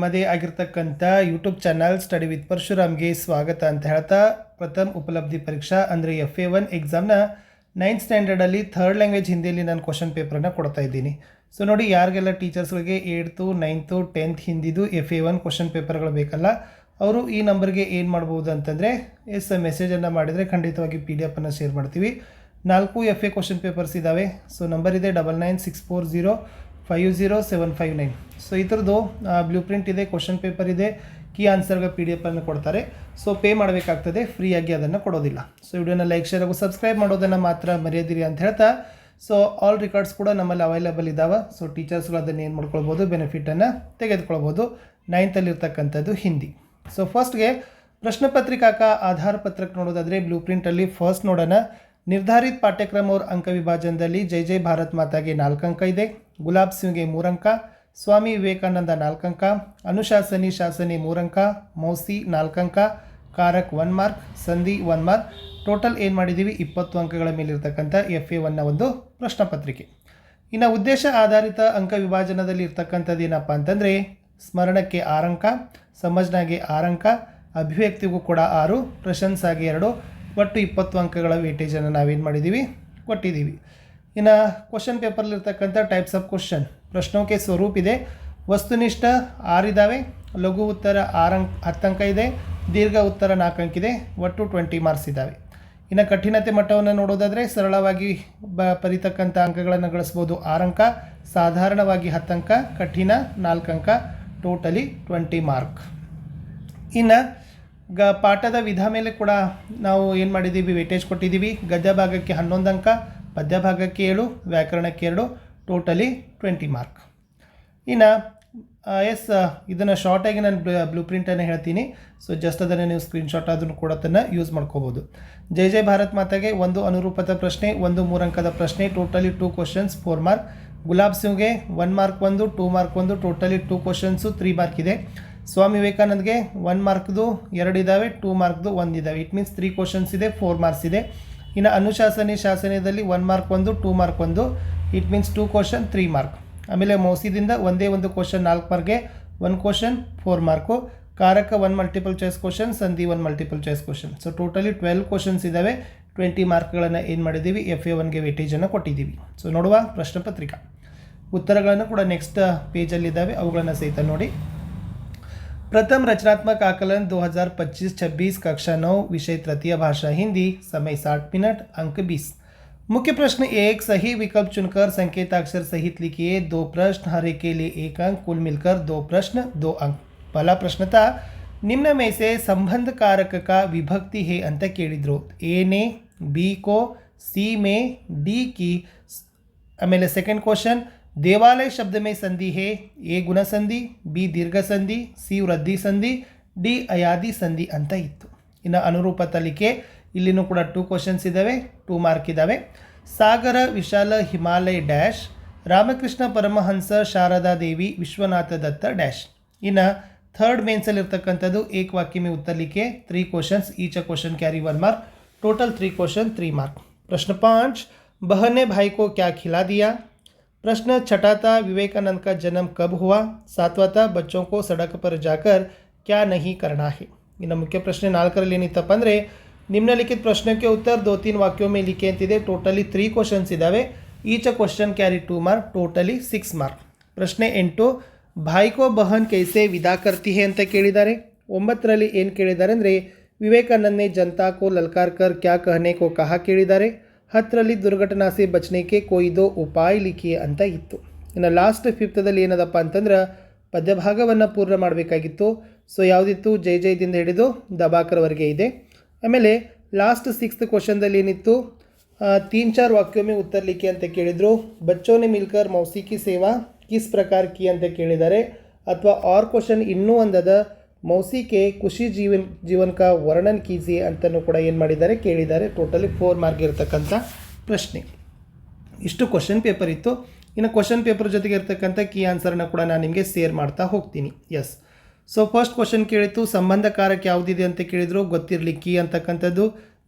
ನಮ್ಮದೇ ಆಗಿರ್ತಕ್ಕಂಥ YouTube channel study with ಪರಶುರಾಮ್ಗೆ ಸ್ವಾಗತ ಅಂತ ಹೇಳ್ತಾ ಪ್ರಥಮ ಉಪಲಬ್ಧಿ ಪರೀಕ್ಷಾ ಅಂದರೆ ಎಫ್ ಎ ಒನ್ ಎಕ್ಸಾಮ್ನ ನೈನ್ತ್ ಸ್ಟ್ಯಾಂಡರ್ಡಲ್ಲಿ ಥರ್ಡ್ ಲ್ಯಾಂಗ್ವೇಜ್ ಹಿಂದಿಯಲ್ಲಿ ನಾನು ಕ್ವಶನ್ ಪೇಪರನ್ನು ಕೊಡ್ತಾ ಇದ್ದೀನಿ. ಸೊ ನೋಡಿ ಯಾರಿಗೆಲ್ಲ ಟೀಚರ್ಸ್ಗಳಿಗೆ ಏಯ್ತು ನೈನ್ತು ಟೆಂತ್ ಹಿಂದಿದು ಎಫ್ ಎ ಒನ್ ಕ್ವಶನ್ ಪೇಪರ್ಗಳು ಬೇಕಲ್ಲ, ಅವರು ಈ ನಂಬರ್ಗೆ ಏನು ಮಾಡ್ಬೋದು ಅಂತಂದರೆ ಎಸ್ ಮೆಸೇಜನ್ನು ಮಾಡಿದರೆ ಖಂಡಿತವಾಗಿ ಪಿ ಡಿ ಎಫನ್ನು ಶೇರ್ ಮಾಡ್ತೀವಿ. ನಾಲ್ಕು ಎಫ್ ಎ ಕ್ವಶನ್ ಪೇಪರ್ಸ್ ಇದ್ದಾವೆ ಸೊ ನಂಬರ್ ಇದೆ double nine six four zero five zero seven five nine so ಈ ಥರದ್ದು ಬ್ಲೂ ಪ್ರಿಂಟ್ ಇದೆ ಕ್ವಶನ್ ಪೇಪರ್ ಇದೆ ಕೀ ಆನ್ಸರ್ಗೆ ಪಿ ಡಿ ಎಫನ್ನು ಕೊಡ್ತಾರೆ. ಸೊ ಪೇ ಮಾಡಬೇಕಾಗ್ತದೆ ಫ್ರೀಯಾಗಿ ಅದನ್ನು ಕೊಡೋದಿಲ್ಲ. ಸೊ ವಿಡಿಯೋನ ಲೈಕ್ ಶೇರ್ ಹಾಗೂ ಸಬ್ಸ್ಕ್ರೈಬ್ ಮಾಡೋದನ್ನು ಮಾತ್ರ ಮರೆಯೋದಿರಿ ಅಂತ ಹೇಳ್ತಾ. ಸೊ ಆಲ್ ರೆಕಾರ್ಡ್ಸ್ ಕೂಡ ನಮ್ಮಲ್ಲಿ ಅವೈಲೇಬಲ್ ಇದ್ದಾವೆ ಸೊ ಟೀಚರ್ಸ್ಗಳು ಅದನ್ನು ಏನು ಮಾಡ್ಕೊಳ್ಬೋದು ಬೆನಿಫಿಟನ್ನು ತೆಗೆದುಕೊಳ್ಬೋದು. ನೈನ್ತಲ್ಲಿರ್ತಕ್ಕಂಥದ್ದು ಹಿಂದಿ. ಸೊ ಫಸ್ಟ್ಗೆ ಪ್ರಶ್ನೆ ಪತ್ರಿಕಾಕ ಆಧಾರ ಪತ್ರಕ್ಕೆ ನೋಡೋದಾದರೆ ಬ್ಲೂ ಪ್ರಿಂಟಲ್ಲಿ ಫಸ್ಟ್ ನೋಡೋಣ. ನಿರ್ಧಾರಿತ ಪಾಠ್ಯಕ್ರಮ ಅವ್ರ ಅಂಕ ವಿಭಾಜನದಲ್ಲಿ ಜೈ ಜೈ ಭಾರತ್ ಮಾತಾಗೆ ನಾಲ್ಕು ಅಂಕ ಇದೆ. ಗುಲಾಬ್ ಸಿಂಗ್ಗೆ ಮೂರಂಕ, ಸ್ವಾಮಿ ವಿವೇಕಾನಂದ ನಾಲ್ಕಂಕ ಅನುಶಾಸನಿ ಶಾಸನಿ ಮೂರಂಕ, ಮೌಸಿ ನಾಲ್ಕಂಕ, ಕಾರಕ್ ಒನ್ ಮಾರ್ಕ್ ಸಂಧಿ ಒನ್ ಮಾರ್ಕ್ ಟೋಟಲ್ ಏನು ಮಾಡಿದ್ದೀವಿ ಇಪ್ಪತ್ತು ಅಂಕಗಳ ಮೇಲಿರ್ತಕ್ಕಂಥ ಎಫ್ ಎ ಒನ್ನ ಒಂದು ಪ್ರಶ್ನೆ ಪತ್ರಿಕೆ. ಇನ್ನು ಉದ್ದೇಶ ಆಧಾರಿತ ಅಂಕ ವಿಭಾಜನದಲ್ಲಿ ಇರ್ತಕ್ಕಂಥದ್ದು ಏನಪ್ಪ ಅಂತಂದರೆ, ಸ್ಮರಣಕ್ಕೆ ಆರಂಕ ಸಮಜ್ನಾಗೆ ಆರಂಕ, ಅಭಿವ್ಯಕ್ತಿಗೂ ಕೂಡ ಆರು, ಪ್ರಶಂಸಾಗೆ ಎರಡು ಒಟ್ಟು ಇಪ್ಪತ್ತು ಅಂಕಗಳ ವೇಟೇಜನ್ನು ನಾವೇನು ಮಾಡಿದ್ದೀವಿ ಕೊಟ್ಟಿದ್ದೀವಿ ಇನ್ನು ಕ್ವಶನ್ ಪೇಪರ್ಲಿರ್ತಕ್ಕಂಥ ಟೈಪ್ಸ್ ಆಫ್ ಕ್ವಶನ್ ಪ್ರಶ್ನೋಕೆ ಸ್ವರೂಪ ಇದೆ. ವಸ್ತುನಿಷ್ಠ ಆರಿದ್ದಾವೆ ಲಘು ಉತ್ತರ ಆರು ಅಂಕ, ಹತ್ತು ಅಂಕ ಇದೆ. ದೀರ್ಘ ಉತ್ತರ ನಾಲ್ಕು ಅಂಕ ಇದೆ ಒಟ್ಟು ಟ್ವೆಂಟಿ ಮಾರ್ಕ್ಸ್ ಇದ್ದಾವೆ ಇನ್ನು ಕಠಿಣತೆ ಮಟ್ಟವನ್ನು ನೋಡೋದಾದರೆ ಸರಳವಾಗಿ ಬ, ಬರಿತಕ್ಕಂಥ ಅಂಕಗಳನ್ನು ಗಳಿಸ್ಬೋದು ಆರು ಅಂಕ, ಸಾಧಾರಣವಾಗಿ ಹತ್ತು ಅಂಕ, ಕಠಿಣ ನಾಲ್ಕು ಅಂಕ ಟೋಟಲಿ ಟ್ವೆಂಟಿ ಮಾರ್ಕ್ ಇನ್ನು ಗ ಪಾಠದ ವಿಧ ಮೇಲೆ ಕೂಡ ನಾವು ಏನು ಮಾಡಿದ್ದೀವಿ ವೇಟೇಜ್ ಕೊಟ್ಟಿದ್ದೀವಿ ಗದ್ಯ ಭಾಗಕ್ಕೆ ಹನ್ನೊಂದು ಅಂಕ, ಪದ್ಯ ಭಾಗಕ್ಕೆ ಏಳು, ವ್ಯಾಕರಣಕ್ಕೆ ಎರಡು ಟೋಟಲಿ ಟ್ವೆಂಟಿ ಮಾರ್ಕ್ ಇನ್ನು ಎಸ್ ಇದನ್ನು ಶಾರ್ಟಾಗಿ ನಾನು ಬ್ಲೂ ಪ್ರಿಂಟನ್ನು ಹೇಳ್ತೀನಿ. ಸೊ ಜಸ್ಟ್ ಅದನ್ನು ನೀವು ಸ್ಕ್ರೀನ್ಶಾಟ್ ಆದರೂ ಕೂಡ ಅದನ್ನು ಯೂಸ್ ಮಾಡ್ಕೋಬೋದು. ಜೈ ಜೈ ಭಾರತ್ ಮಾತೆಗೆ ಒಂದು ಅನುರೂಪದ ಪ್ರಶ್ನೆ, ಒಂದು ಮೂರಂಕದ ಪ್ರಶ್ನೆ totally two questions four mark Gulab ಸಿಂಗ್ಗೆ one mark ಒಂದು ಟೂ ಮಾರ್ಕ್ ಒಂದು totally two questions three mark ಇದೆ. ಸ್ವಾಮಿ ವಿವೇಕಾನಂದ್ಗೆ ಒನ್ ಮಾರ್ಕ್ದು ಎರಡು ಇದ್ದಾವೆ ಟೂ ಮಾರ್ಕ್ದು ಒಂದು ಇದ್ದಾವೆ ಇಟ್ ಮೀನ್ಸ್ ತ್ರೀ ಕ್ವಶನ್ಸ್ ಇದೆ ಫೋರ್ ಮಾರ್ಕ್ಸ್ ಇದೆ. ಇನ್ನು ಅನುಶಾಸನೆ ಶಾಸನದಲ್ಲಿ ಒನ್ ಮಾರ್ಕ್ ಒಂದು ಟೂ ಮಾರ್ಕ್ ಒಂದು. It means two question three mark ಆಮೇಲೆ ಮೋಸಿದಿಂದ ಒಂದೇ ಒಂದು ಕ್ವಶನ್ ನಾಲ್ಕು ಮಾರ್ಕ್ಗೆ ಒನ್ ಕ್ವಶನ್ ಫೋರ್ ಮಾರ್ಕು ಕಾರಕ ಒನ್ ಮಲ್ಟಿಪಲ್ ಚಾಯ್ಸ್ ಕ್ವಶನ್ ಸಂಧಿ one multiple choice question so totally twelve questions ಇದ್ದಾವೆ ಟ್ವೆಂಟಿ ಮಾರ್ಕ್ಗಳನ್ನು ಏನು ಮಾಡಿದ್ದೀವಿ ಎಫ್ ಎ ಒನ್ಗೆ ವೇಟೇಜನ್ನು ಕೊಟ್ಟಿದ್ದೀವಿ ಸೊ ನೋಡುವ ಪ್ರಶ್ನೆ ಪತ್ರಿಕಾ. ಉತ್ತರಗಳನ್ನು ಕೂಡ ನೆಕ್ಸ್ಟ್ ಪೇಜಲ್ಲಿದ್ದಾವೆ ಅವುಗಳನ್ನು ಸಹಿತ ನೋಡಿ. प्रथम रचनात्मक आकलन 2025-26 कक्षा नौ विषय तृतीय भाषा हिंदी समय 60 मिनट अंक 20 मुख्य प्रश्न एक सही विकल्प चुनकर संकेताक्षर सहित लिखिए दो प्रश्न हर एक के लिए एक अंक कुल मिलकर दो प्रश्न दो अंक पहला प्रश्न था निम्न में से संबंध कारक का विभक्ति है ಅಂತ ಕೇಳಿದ್ರು ಎ ने बी को सी में डी की ಆಮೇಲೆ ಸೆಕೆಂಡ್ ಕ್ವಶನ್ ದೇವಾಲಯ ಶಬ್ದ ಮೇ ಸಂಧಿ ಹೇ ಎ ಗುಣ ಸಂಧಿ ಬಿ ದೀರ್ಘ ಸಂಧಿ ಸಿ ವೃದ್ಧಿ ಸಂಧಿ ಡಿ ಅಯಾದಿ ಸಂಧಿ ಅಂತ ಇತ್ತು ಇನ್ನು ಅನುರೂಪ ತಲಿಕೆ ಇಲ್ಲಿನೂ ಕೂಡ ಟೂ ಕ್ವಶನ್ಸ್ ಇದ್ದಾವೆ ಟೂ ಮಾರ್ಕ್ ಇದ್ದಾವೆ ಸಾಗರ ವಿಶಾಲ ಹಿಮಾಲಯ ಡ್ಯಾಶ್ ರಾಮಕೃಷ್ಣ ಪರಮಹಂಸ ಶಾರದಾ ದೇವಿ ವಿಶ್ವನಾಥ ದತ್ತ ಡ್ಯಾಶ್ ಇನ್ನು ಥರ್ಡ್ ಮೇನ್ಸಲ್ಲಿರ್ತಕ್ಕಂಥದ್ದು ಏಕ್ ವಾಕ್ಯ ಮೇ ಉತ್ತರ लिखे three questions each a question carry one mark total three question three mark प्रश्न पाँच बहन ने भाई को क्या खिला दिया प्रश्न छठा था विवेकानंद का जन्म कब हुआ सातवां था बच्चों को सड़क पर जाकर क्या नहीं करना है ಇನ್ನು ಮುಖ್ಯ ಪ್ರಶ್ನೆ ನಾಲ್ಕರಲ್ಲಿ ಏನಿತ್ತಪ್ಪ ಅಂದರೆ ನಿಮ್ನಲಿಖಿತ ಪ್ರಶ್ನೆಗೆ ಉತ್ತರ ದೋ ತೀನ್ ವಾಕ್ಯೋ ಮೇ ಲಿಖೆ ಅಂತಿದೆ ಟೋಟಲಿ ತ್ರೀ ಕ್ವಶನ್ಸ್ ಇದ್ದಾವೆ each a question carry two mark totally six mark ಪ್ರಶ್ನೆ ಎಂಟು ಭಾಯ್ ಕೋ ಬಹನ್ ಕೈಸೆ ವಿದಾ ಕರ್ತಿ ಹೇ ಅಂತ ಕೇಳಿದ್ದಾರೆ ಒಂಬತ್ತರಲ್ಲಿ ಏನು ಕೇಳಿದ್ದಾರೆ ಅಂದರೆ ವಿವೇಕಾನಂದ್ ನೆ ಜನತಾ ಕೋ ಲಲ್ಕಾರ್ ಕರ್ ಕ್ಯಾ ಕಹನೆ ಕೋ ಕಹಾ ಕೇಳಿದ್ದಾರೆ ಹತ್ತರಲ್ಲಿ ದುರ್ಘಟನಾ ಸೆ ಬಚನೆಗೆ ಕೊಯ್ದೋ ಉಪಾಯ ಲಿಖಿ ಅಂತ ಇತ್ತು. ಇನ್ನು ಲಾಸ್ಟ್ ಫಿಫ್ತದಲ್ಲಿ ಏನದಪ್ಪ ಅಂತಂದ್ರೆ, ಪದ್ಯಭಾಗವನ್ನು ಪೂರ್ಣ ಮಾಡಬೇಕಾಗಿತ್ತು. ಸೊ ಯಾವುದಿತ್ತು? ಜೈ ಜೈದಿಂದ ಹಿಡಿದು ದಬಾಕರ್ವರೆಗೆ ಇದೆ. ಆಮೇಲೆ ಲಾಸ್ಟ್ ಸಿಕ್ಸ್ತ್ ಕ್ವಶನ್ದಲ್ಲಿ ಏನಿತ್ತು? ತೀನ್ ಚಾರ್ ವಾಕ್ಯೊಮ್ಮೆ ಮೇ ಉತ್ತರ ಲಿಖಿ ಅಂತ ಕೇಳಿದರು. ಬಚ್ಚೋನೆ ಮಿಲ್ಕರ್ ಮೌಸಿಕಿ ಸೇವಾ, ಕಿಸ್ ಪ್ರಕಾರ ಕಿ ಅಂತ ಕೇಳಿದ್ದಾರೆ ಅಥವಾ ಆರ್ ಕ್ವಶನ್ ಇನ್ನೂ ಒಂದದ ಮೌಸಿಕೆ ಖುಷಿ ಜೀವನ್ ಜೀವನ್ ಕಾ ವರ್ಣನ್ ಕೀಜಿ ಅಂತಲೂ ಕೂಡ ಏನು ಮಾಡಿದ್ದಾರೆ ಕೇಳಿದ್ದಾರೆ. ಟೋಟಲಿ ಫೋರ್ ಮಾರ್ಕ್ ಇರತಕ್ಕಂಥ ಪ್ರಶ್ನೆ. ಇಷ್ಟು ಕ್ವಶನ್ ಪೇಪರ್ ಇತ್ತು. ಇನ್ನು ಕ್ವಶನ್ ಪೇಪರ್ ಜೊತೆಗೆ ಇರ್ತಕ್ಕಂಥ ಕೀ ಆನ್ಸರ್ನ ಕೂಡ ನಾನು ನಿಮಗೆ ಶೇರ್ ಮಾಡ್ತಾ ಹೋಗ್ತೀನಿ. ಎಸ್ ಸೊ ಫಸ್ಟ್ ಕ್ವಶನ್ ಕೇಳಿತ್ತು, ಸಂಬಂಧಕಾರಕ್ಕೆ ಯಾವುದಿದೆ ಅಂತ ಕೇಳಿದ್ರು? ಗೊತ್ತಿರಲಿ ಕೀ ಅಂತಕ್ಕಂಥದ್ದು.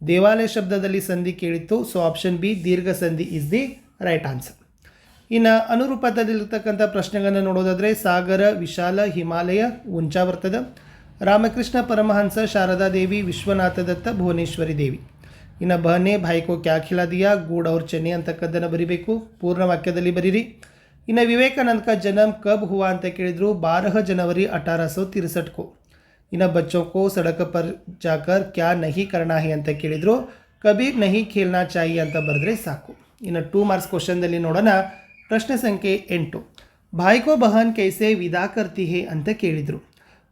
ದೇವಾಲಯ ಶಬ್ದದಲ್ಲಿ ಸಂಧಿ ಕೇಳಿತ್ತು. ಸೊ ಆಪ್ಷನ್ ಬಿ ದೀರ್ಘ ಸಂಧಿ ಇಸ್ ದಿ ರೈಟ್ ಆನ್ಸರ್ ಇನ್ನು ಅನುರೂಪದಲ್ಲಿರ್ತಕ್ಕಂಥ ಪ್ರಶ್ನೆಗಳನ್ನು ನೋಡೋದಾದರೆ ಸಾಗರ, ವಿಶಾಲ, ಹಿಮಾಲಯ ಉಂಚಾವರ್ತದ ರಾಮಕೃಷ್ಣ ಪರಮಹಂಸ, ಶಾರದಾ ದೇವಿ, ವಿಶ್ವನಾಥ ದತ್ತ, ಭುವನೇಶ್ವರಿ ದೇವಿ. ಇನ್ನು ಬಹನೆ ಭಾಯ್ಕೋ ಕ್ಯಾಖಿಲಾದಿಯಾ ಗೂಡ್ ಅವ್ರ ಚೆನ್ನೆ ಅಂತಕ್ಕದ್ದನ್ನು ಬರಿಬೇಕು. ಪೂರ್ಣ ವಾಕ್ಯದಲ್ಲಿ ಬರೀರಿ. ಇನ್ನು ವಿವೇಕಾನಂದ ಕ ಜನಮ್ ಕಬ್ ಹುವಾ ಅಂತ ಕೇಳಿದರು. ಬಾರಹ ಜನವರಿ ಅಠಾರ ಸೌ ತಿರ್ಸಟ್ಕು. ಇನ್ನು ಬಚ್ಚೋಕೋ ಸಡಕ ಪರ್ ಜಾಕರ್, ಕ್ಯಾ ನಹಿ ಕರ್ಣಾಹಿ ಅಂತ ಕೇಳಿದರು. ಕಬೀರ್ ನಹಿ ಖೇಲ್ನಾ ಚಾಯಿ ಅಂತ ಬರೆದ್ರೆ ಸಾಕು. ಇನ್ನು ಟೂ ಮಾರ್ಕ್ಸ್ ಕ್ವಶನ್ದಲ್ಲಿ ನೋಡೋಣ. ಪ್ರಶ್ನೆ ಸಂಖ್ಯೆ ಎಂಟು भाई को बहन कैसे विदा करती है ಅಂತ ಕೇಳಿದರು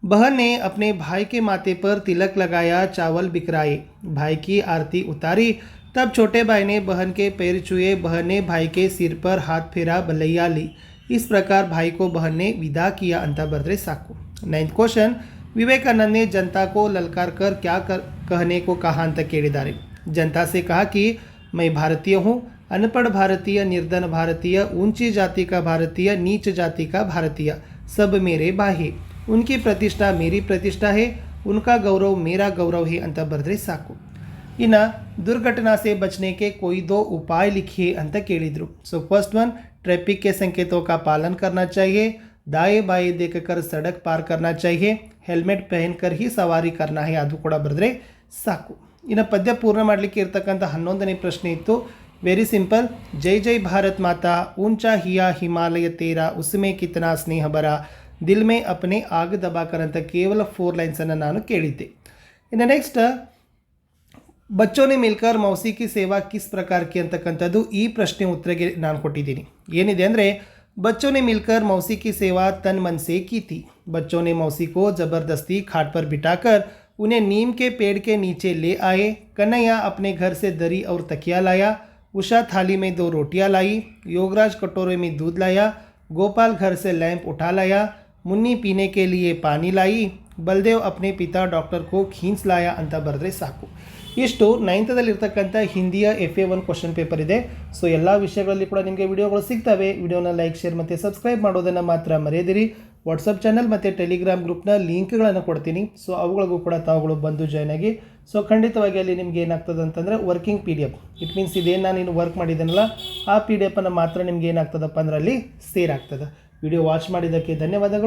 बहन ने अपने भाई के माथे पर तिलक लगाया चावल बिखराए भाई की आरती उतारी तब छोटे भाई ने बहन के पैर छुए बहन ने भाई के सिर पर हाथ फेरा बलैया ली इस प्रकार भाई को बहन ने विदा किया ಅಂತ ಬರೆದ್ರೆ ಸಾಕು ನೈನ್ತ್ ಕ್ವಶನ್ विवेकानंद ने जनता को ललकार कर क्या कर कहने को कहा ಅಂತ ಕೇಳಿದ್ದಾರೆ जनता से कहा कि मैं भारतीय हूँ अनपढ़ भारतीय निर्धन भारतीय ऊंची जाति का भारतीय नीच जाति का भारतीय सब मेरे भाई हैं उनकी प्रतिष्ठा मेरी प्रतिष्ठा है उनका गौरव मेरा गौरव है ಅಂತ ಬರೆದ್ರೆ ಸಾಕು ಇನ್ನು दुर्घटना से बचने के कोई दो उपाय लिखिए ಅಂತ ಕೇಳಿದರು ಸೊ ಫಸ್ಟ್ ಒನ್ ट्रैफिक के संकेतों का पालन करना चाहिए दाएं बाएं देखकर सड़क पार करना चाहिए ಹೆಲ್ಮೆಟ್ ಪಹನ್ಕರ್ ಹಿ ಸವಾರಿ ಕರ್ನಾ ಹೇ ಅದು ಕೂಡ ಬರೆದ್ರೆ ಸಾಕು ಇನ್ನು ಪದ್ಯ ಪೂರ್ಣ ಮಾಡಲಿಕ್ಕೆ ಇರ್ತಕ್ಕಂಥ ಹನ್ನೊಂದನೇ ಪ್ರಶ್ನೆ ಇತ್ತು ವೆರಿ ಸಿಂಪಲ್ ಜೈ ಜೈ ಭಾರತ್ ಮಾತಾ ಊಂಚಾ ಹಿಯಾ ಹಿಮಾಲಯ ತೇರಾ ಉಸ್ಮೆ ಕಿತನಾ ಸ್ನೇಹ ಬರ ದಿಲ್ ಮೇ ಅಪ್ನೆ ಆಗ ದಬಾಕರ್ ಅಂತ ಕೇವಲ ಫೋರ್ ಲೈನ್ಸನ್ನು ನಾನು ಕೇಳಿದ್ದೆ ಇನ್ನು ನೆಕ್ಸ್ಟ್ ಬಚ್ಚೋ ನೆ ಮಿಲ್ಕರ್ ಮೌಸಿ ಕಿ ಸೇವಾ ಕಿಸ್ ಪ್ರಕಾರ ಕಿ ಅಂತಕ್ಕಂಥದ್ದು ಈ ಪ್ರಶ್ನೆ ಉತ್ತರಗೆ ನಾನು ಕೊಟ್ಟಿದ್ದೀನಿ ಏನಿದೆ ಅಂದರೆ बच्चों ने मिलकर मौसी की सेवा तन मन से की थी बच्चों ने मौसी को ज़बरदस्ती खाट पर बिठाकर उन्हें नीम के पेड़ के नीचे ले आए कन्हैया अपने घर से दरी और तकिया लाया उषा थाली में दो रोटियां लाई योगराज कटोरे में दूध लाया गोपाल घर से लैंप उठा लाया मुन्नी पीने के लिए पानी लाई बलदेव अपने पिता डॉक्टर को खींच लाया ಅಂತ ಬರೆದ್ರೆ ಸಾಕು ಇಷ್ಟು ನೈನ್ತದಲ್ಲಿರ್ತಕ್ಕಂಥ ಹಿಂದಿಯ F A one question paper ಇದೆ ಸೊ ಎಲ್ಲ ವಿಷಯಗಳಲ್ಲಿ ಕೂಡ ನಿಮಗೆ ವಿಡಿಯೋಗಳು ಸಿಗ್ತವೆ ವಿಡಿಯೋನ ಲೈಕ್ ಶೇರ್ ಮತ್ತು ಸಬ್ಸ್ಕ್ರೈಬ್ ಮಾಡೋದನ್ನು ಮಾತ್ರ ಮರೆಯದಿರಿ ವಾಟ್ಸಪ್ ಚಾನಲ್ ಮತ್ತು ಟೆಲಿಗ್ರಾಮ್ ಗ್ರೂಪ್ನ ಲಿಂಕ್ಗಳನ್ನು ಕೊಡ್ತೀನಿ. ಸೊ ಅವುಗಳಿಗೂ ಕೂಡ ತಾವುಗಳು ಬಂದು ಜಾಯ್ನ್ ಆಗಿ. ಸೊ ಖಂಡಿತವಾಗಿ ಅಲ್ಲಿ ನಿಮ್ಗೆ ಏನಾಗ್ತದೆ ಅಂತಂದರೆ working P D F it means ಇದೇನು ನಾನು ಇನ್ನು ವರ್ಕ್ ಮಾಡಿದ್ದೀನಲ್ಲ ಆ ಪಿ ಡಿ ಎಫನ್ನು ಮಾತ್ರ ನಿಮ್ಗೆ ಏನಾಗ್ತದಪ್ಪ ಅಂದ್ರೆ ಅಲ್ಲಿ ಸೇರ್ ಆಗ್ತದೆ. ವಿಡಿಯೋ ವಾಚ್ ಮಾಡಿದ್ದಕ್ಕೆ ಧನ್ಯವಾದಗಳು.